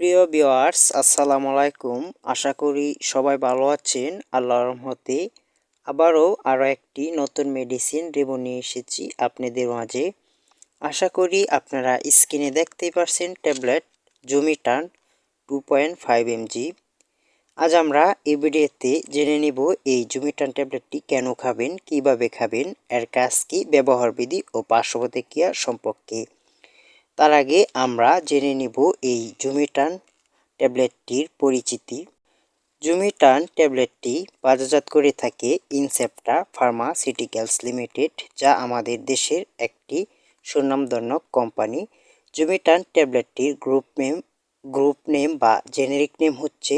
প্রিয় ভিওয়ার্স আসসালামু আলাইকুম। আশা করি সবাই ভালো আছেন। আল্লাহর রহমতে আবারও আরও একটি নতুন মেডিসিন রিভিউ নিয়ে এসেছি আপনাদের মাঝে। আশা করি আপনারা স্ক্রিনে দেখতেই পারছেন ট্যাবলেট জুমিটান টু পয়েন্ট ফাইভ এমজি আজ আমরা এই জেনে নিব এই জুমিটান ট্যাবলেটটি কেন খাবেন, কীভাবে খাবেন, এর কাজ কী ব্যবহার বিধি ও পার্শ্বপ্রতিক্রিয়া সম্পর্কে। তার আগে আমরা জেনে নিব এই জুমিটান ট্যাবলেটটির পরিচিতি। জুমিটান ট্যাবলেটটি বাজারজাত করে থাকে ইনসেপ্টা ফার্মাসিউটিক্যালস লিমিটেড, যা আমাদের দেশের একটি সুনামধন্য কোম্পানি। জুমিটান ট্যাবলেটটির গ্রুপ নেম গ্রুপ নেম বা জেনেরিক নেম হচ্ছে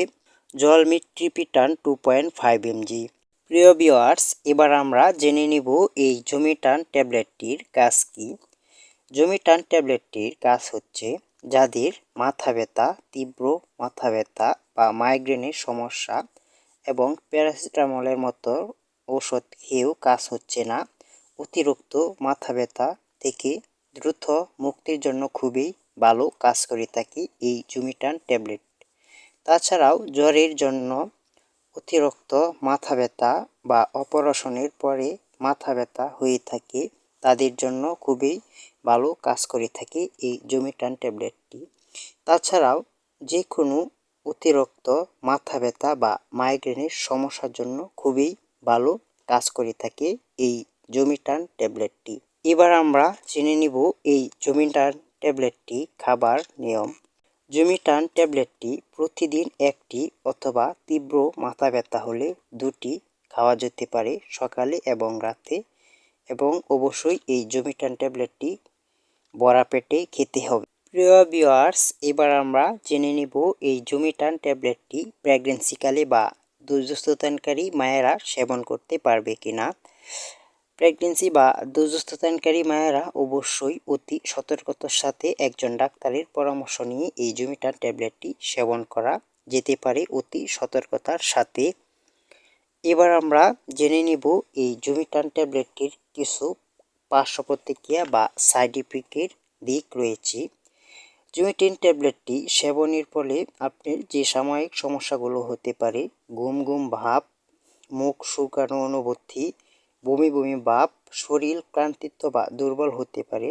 জলমিট্রিপিটান টু পয়েন্ট ফাইভ এমজি প্রিয় ভিওয়ার্স এবার আমরা জেনে নিব এই জুমিটান ট্যাবলেটটির কাজ কী। জমিটান ট্যাবলেটটির কাজ হচ্ছে যাদের মাথা ব্যথা, তীব্র মাথা ব্যথা বা মাইগ্রেনের সমস্যা এবং প্যারাসিটামলের মতো ওষুধ খেয়েও কাজ হচ্ছে না। অতিরিক্ত মাথা ব্যথা থেকে দ্রুত মুক্তির জন্য খুবই ভালো কাজ করে থাকি এই জুমিটান ট্যাবলেট। তাছাড়াও জ্বরের জন্য অতিরিক্ত মাথা ব্যথা বা অপারেশনের পরে মাথা ব্যথা হয়ে থাকে, তাদের জন্য খুবই ভালো কাজ করে থাকে এই জমিটান ট্যাবলেটটি। তাছাড়াও যে কোনো অতিরিক্ত মাথা ব্যথা বা মাইগ্রেনের সমস্যার জন্য খুবই ভালো কাজ করে থাকে এই জমিটান ট্যাবলেটটি। এবার আমরা জেনে নিব এই জমিটান ট্যাবলেটটি খাবার নিয়ম। জমিটান ট্যাবলেটটি প্রতিদিন একটি অথবা তীব্র মাথা ব্যথা হলে দুটি খাওয়া যেতে পারে সকালে এবং রাতে এবং অবশ্যই এই জমিটান ট্যাবলেটটি বড়া পেটে খেতে হবে। প্রিয় ভিওয়ার্স এবার আমরা জেনে নেব এই জমিটান ট্যাবলেটটি প্রেগনেন্সিকালে বা দুর্যস্ততানকারী মায়েরা সেবন করতে পারবে কিনা? প্রেগনেন্সি বা দুর্যস্ততানকারী মায়েরা অবশ্যই অতি সতর্কতার সাথে একজন ডাক্তারের পরামর্শ নিয়ে এই জমিটান ট্যাবলেটটি সেবন করা যেতে পারে অতি সতর্কতার সাথে। এবার আমরা জেনে নেব এই জুমিটান ট্যাবলেটটির কিছু পার্শ্ব প্রতিক্রিয়া বা সাইড ইফেক্টের দিক রয়েছে। জুমিটিন ট্যাবলেটটি সেবনের ফলে আপনার যে সাময়িক সমস্যাগুলো হতে পারে, ঘুম ঘুম, ভাব, মুখ শুকানো অনুভূতি, বমি বমি, ভাব, শরীর ক্লান্তিত্ব বা দুর্বল হতে পারে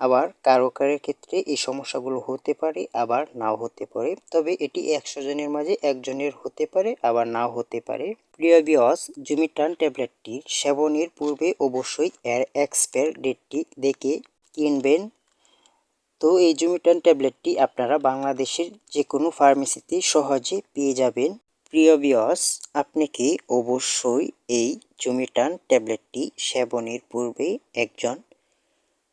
আবার কারও কারোর ক্ষেত্রে এই সমস্যাগুলো হতে পারে, আবার নাও হতে পারে। তবে এটি একশো জনের মাঝে একজনের হতে পারে, আবার নাও হতে পারে। প্রিয় বিয়স জুমিটান ট্যাবলেটটি সেবনের পূর্বে অবশ্যই এর এক্সপায়ার ডেটটি দেখে কিনবেন। তো এই জুমিটান ট্যাবলেটটি আপনারা বাংলাদেশের যে কোনো ফার্মেসিতে সহজে পেয়ে যাবেন। প্রিয় বিয়স আপনি কি অবশ্যই এই জুমিটান ট্যাবলেটটি সেবনের পূর্বে একজন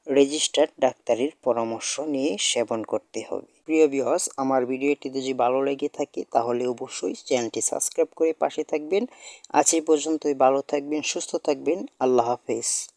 রেজিস্টার্ড ডাক্তারের পরামর্শ নিয়ে সেবন করতে হবে। প্রিয় বিহস আমার ভিডিওটি যদি ভালো লেগে থাকে, তাহলে অবশ্যই চ্যানেলটি সাবস্ক্রাইব করে পাশে থাকবেন। আজ এই পর্যন্তই, ভালো থাকবেন, সুস্থ থাকবেন, আল্লাহ হাফেজ।